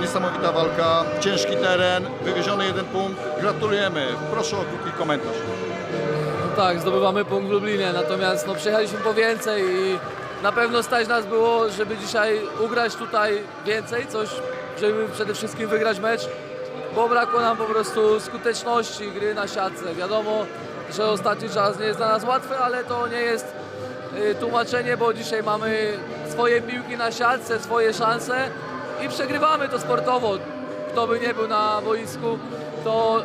niesamowita walka, ciężki teren, wywieziony jeden punkt. Gratulujemy. Proszę o krótki komentarz. No tak, zdobywamy punkt w Lublinie, natomiast no, przyjechaliśmy po więcej i na pewno stać nas było, żeby dzisiaj ugrać tutaj więcej, coś, żeby przede wszystkim wygrać mecz, bo brakło nam po prostu skuteczności gry na siatce. Wiadomo, że ostatni czas nie jest dla nas łatwy, ale to nie jest y, tłumaczenie, bo dzisiaj mamy swoje piłki na siatce, swoje szanse i przegrywamy to sportowo. Kto by nie był na boisku, to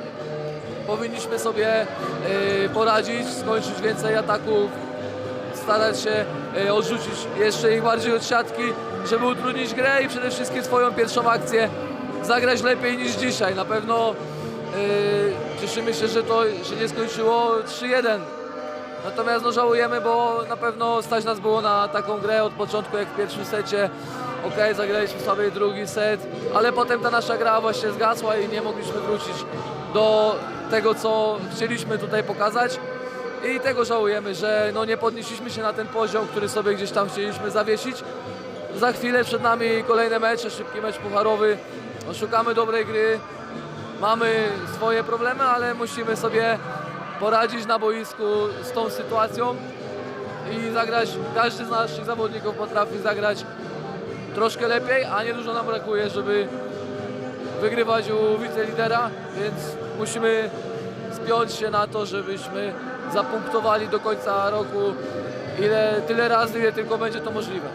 powinniśmy sobie y, poradzić, skończyć więcej ataków, starać się y, odrzucić jeszcze ich bardziej od siatki, żeby utrudnić grę i przede wszystkim swoją pierwszą akcję zagrać lepiej niż dzisiaj. Na pewno y, cieszymy się, że to się nie skończyło 3-1. Natomiast no, żałujemy, bo na pewno stać nas było na taką grę od początku jak w pierwszym secie. Ok, zagraliśmy sobie drugi set, ale potem ta nasza gra właśnie zgasła i nie mogliśmy wrócić do tego, co chcieliśmy tutaj pokazać. I tego żałujemy, że no, nie podnieśliśmy się na ten poziom, który sobie gdzieś tam chcieliśmy zawiesić. Za chwilę przed nami kolejne mecze, szybki mecz pucharowy. No, szukamy dobrej gry, mamy swoje problemy, ale musimy sobie poradzić na boisku z tą sytuacją i zagrać, każdy z naszych zawodników potrafi zagrać troszkę lepiej, a nie dużo nam brakuje, żeby wygrywać u wicelidera, więc musimy spiąć się na to, żebyśmy zapunktowali do końca roku ile, tyle razy, ile tylko będzie to możliwe.